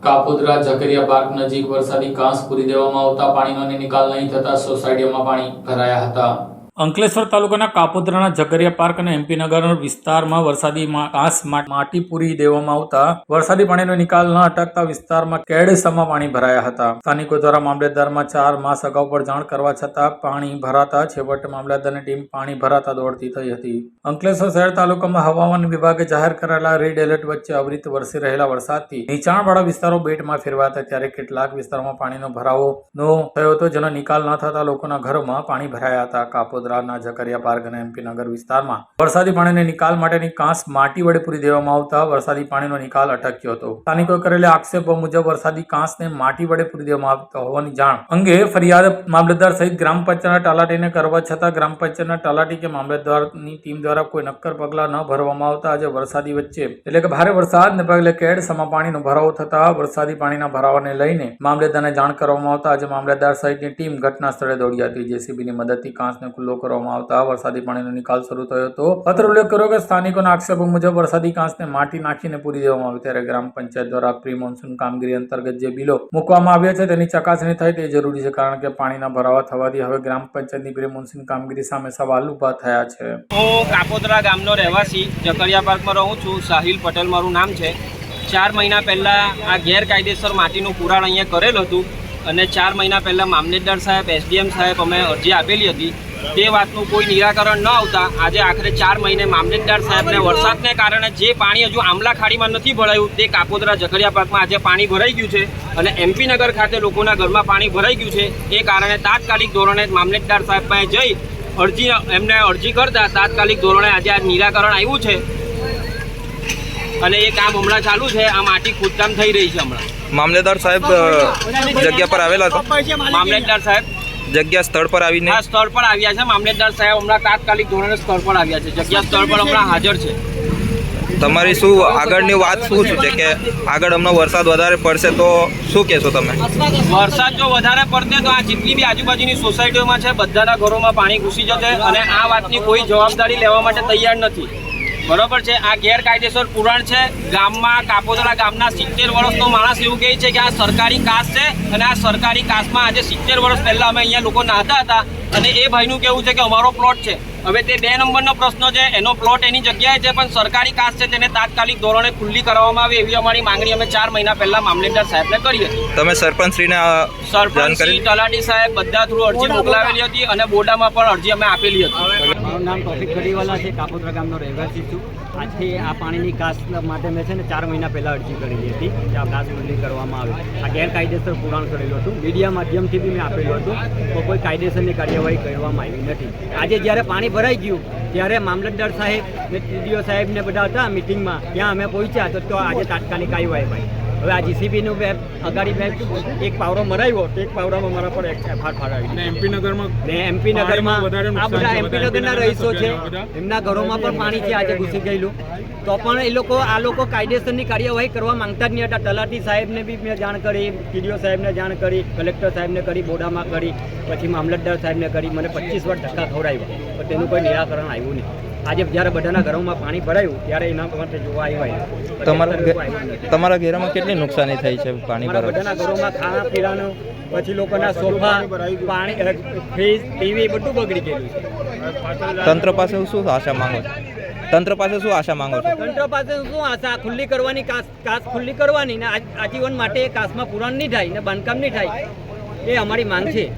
Kapodra Zakaria park નજીક વરસાદી કાંસ પૂરી દેવામાં આવતા પાણીનો નિકાલ નહીં થતા સોસાયટીઓમાં પાણી ભરાયા હતા. અંકલેશ્વર તાલુકાના કાપોદ્રાના ઝગરિયા પાર્ક અને એમપી નગર વિસ્તારમાં વરસાદી કાંસ માટી પૂરી દેવામાં આવતા વરસાદી પાણીનો નિકાલ ન અટકતા વિસ્તારમાં કેડસમાં પાણી ભરાયા હતા. સ્થાનિકો દ્વારા મામલેદારમાં ચાર માસ અગાઉ પર જાણ કરવા છતાં પાણી ભરાતા છેવટે મામલતદારની ટીમ પાણી ભરાતા દોડતી થઈ હતી. અંકલેશ્વર શહેર તાલુકામાં હવામાન વિભાગે જાહેર કરેલા રેડ એલર્ટ વચ્ચે અવિરત વરસી રહેલા વરસાદથી નીચાણવાળા વિસ્તારો બેટમાં ફેરવાતા ત્યારે કેટલાક વિસ્તારોમાં પાણીનો ભરાવો નો થયો હતો, જેનો નિકાલ ન થતા લોકોના ઘરોમાં પાણી ભરાયા હતા. કાપોદ્રાના ઝકરિયા પાર્ક અને એમપી નગર વિસ્તારમાં વરસાદી પાણીને નિકાલ માટેની કાંસ માટી વડે પૂરી દેવામાં આવતા વરસાદી પાણીનો નિકાલ અટક્યો હતો. સ્થાનિકોએ કરેલા આક્ષેપો મુજબ વરસાદી કાંસને માટી વડે પૂરી દેવામાં આવતા હોવાની જાણ અંગે ફરિયાદ મામલતદાર સહિત ગ્રામ પંચાયતના તલાટીને કરવા છતાં ગ્રામ પંચાયતના તલાટી કે મામલતદારની ટીમ દ્વારા કોઈ નક્કર પગલાં ન ભરવામાં આવતા આજે વરસાદી વચ્ચે એટલે કે ભારે વરસાદને પગલે કેડ સમા પાણીનો ભરાવો થતા વરસાદી પાણીના ભરાવાને લઈને મામલતદારને જાણ કરવામાં આવતા આજે મામલતદાર સહિતની ટીમ ઘટના સ્થળે દોડી હતી જેસીબીની મદદથી કાંસને ખુલ્લો કરવામાં આવતા વરસાદી પાણીનો નિકાલ શરૂ થયો હતો. પત્ર ઉલ્લેખ કર્યો કે સ્થાનિકોના આક્ષેપો મુજબ વરસાદી કાંસને માટી નાખીને પૂરી દેવામાં આવે ત્યારે ગ્રામ પંચાયત દ્વારા પ્રી મોન્સૂન કામગીરી અંતર્ગત જે બિલો મૂકવામાં આવ્યા છે તેની ચકાસણી થાય તે જરૂરી છે કારણ કે પાણીના ભરાવા થવાથી હવે ગ્રામ પંચાયતની પ્રી મોન્સૂન કામગીરી સામે સવાલ ઊભા થયા છે. હું કાપોદરા ગામનો રહેવાસી જકરિયા પાર્કમાં રહું છું, સાહિલ પટેલ મારું નામ છે. ચાર મહિના પહેલાં આ ગેરકાયદેસર માટીનું પુરાણ અહીંયા કરેલ હતું અને ચાર મહિના પહેલાં મામલેદાર સાહેબ, એસડીએમ સાહેબ અમે અરજી આપેલી હતી. તે વાતનું કોઈ નિરાકરણ ન આવતા આજે આખરે ચાર મહિને મામલતદાર સાહેબને વરસાદને કારણે જે પાણી હજુ આમલા ખાડીમાં નથી ભરાયું તે કાપોદરા ઝઘડિયા પાર્કમાં આજે પાણી ભરાઈ ગયું છે અને એમપી નગર ખાતે લોકોના ઘરમાં પાણી ભરાઈ ગયું છે. એ કારણે તાત્કાલિક ધોરણે મામલતદાર સાહેબ પાસે જઈ અરજી એમને અરજી કરતા તાત્કાલિક ધોરણે આજે આ નિરાકરણ આવ્યું છે. અને એ કામ હમણાં ચાલુ છે. આ માટી ખોદકામ થઈ રહી છે હમણાં. મામલેદાર સાહેબ જગ્યા પર આવેલા હતા મામલેદાર સાહેબ જગ્યા સ્થળ પર આવીને? આ સ્થળ પર આવ્યા છે. મામલેદાર સાહેબ હમણાં તાત્કાલિક ધોરણે સ્થળ પર આવ્યા છે. જગ્યા સ્થળ પર હમણાં હાજર છે. તમારી શું આગળની વાત શું છે? કે આગળ હમણાં વરસાદ વધારે પડશે તો શું કહેશો તમે? વરસાદ જો વધારે પડશે તો આ જેટલી બી આજુબાજુની સોસાયટીઓમાં છે બધાના ઘરોમાં પાણી ઘૂસી જશે અને આ વાતની કોઈ જવાબદારી લેવા માટે તૈયાર નથી. બરોબર છે આ ગેરકાયદેસર પુરાણ છે. ગામમાં કાપોદરા ગામના સિત્તેર વર્ષનો માણસ એવું કહે છે કે આ સરકારી કાસ છે અને આ સરકારી કાસમાં આજે સિત્તેર વર્ષ પહેલાં અમે અહીંયા લોકો નાહતા હતા અને એ ભાઈનું કેવું છે કે અમારો પ્લોટ છે. હવે તે બે નંબરનો પ્રશ્ન છે એનો પ્લોટ એની જગ્યાએ છે પણ સરકારી કાસ છે તેને તાત્કાલિક ધોરણે ખુલ્લી કરવામાં આવે એવી અમારી માંગણી અમે ચાર મહિના પહેલા મામલેદાર સાહેબને કરી હતી. તમે સરપંચશ્રીને સરપંચ તલાટી સાહેબ બધા થ્રુ અરજી મોકલાવેલી હતી અને બોડામાં પણ અરજી અમે આપેલી હતી. મારું નામ તોફિક ખડીવાલા છે, કાપોદ્રા ગામનો રહેવાસી છું. આજથી આ પાણીની કાસ માટે મેં છે ને ચાર મહિના પહેલાં અરજી કરેલી હતી કે આ કાસ ખુલ્લી કરવામાં આવે. આ ગેરકાયદેસર પુરાણ કરેલું હતું. મીડિયા માધ્યમથી બી મેં આપેલું હતું તો કોઈ કાયદેસરની કાર્યવાહી કરવામાં આવી નથી. આજે જ્યારે પાણી ભરાઈ ગયું, ત્યારે મામલતદાર સાહેબ ને ટીડીઓ સાહેબને બધા હતા મિટિંગમાં ત્યાં અમે પહોંચ્યા તો આજે તાત્કાલિક આવ્યા ભાઈ. હવે આ જીસીબીનું વેબ અગાડી વેબ એક પાવરો મરાવ્યો તો એક પાવરામાં મારા પર એફઆર ફાડાવી એમપી નગરમાં ને એમપી નગરમાં આ બધા એમપી નગરના રહીશો છે. એમના ઘરોમાં પણ પાણી છે આજે ઘૂસી ગયેલું. તો પણ એ લોકો આ લોકો કાયદેસરની કાર્યવાહી કરવા માંગતા જ નહીં હતા. તલાટી સાહેબને બી મેં જાણ કરી ટીડીઓ સાહેબને જાણ કરી કલેક્ટર સાહેબને કરી બોડામાં કરી પછી મામલતદાર સાહેબને કરી. મને પચીસ વાર ધક્કા ખવડાવ્યા. પણ તેનું કોઈ નિરાકરણ આવ્યું નહીં. આજે જ્યારે બધાના ઘરોમાં પાણી ભરાયું ત્યારે એના માટે જોવા આવ્યા તમારા. તમારા ઘેરામાં કેટલી નુકસાની થઈ છે પાણી ભરાયું બધાના ઘરોમાં ખાણા પીણાનું પછી લોકોના સોફા પાણી ફ્રીજ ટીવી બધું બગડી ગયેલું છે. તંત્ર પાસે શું આશા માંગો છો? તંત્ર પાસે શું આશા માંગો છો? તંત્ર પાસે શું આશા? ખુલ્લી કરવાની કાસ કાસ ખુલ્લી કરવાની ને આજ- આજીવન માટે કાસમાં પુરાણ નહીં થાય ને બાંધકામ નહીં થાય. એ અમારી માંગ છે.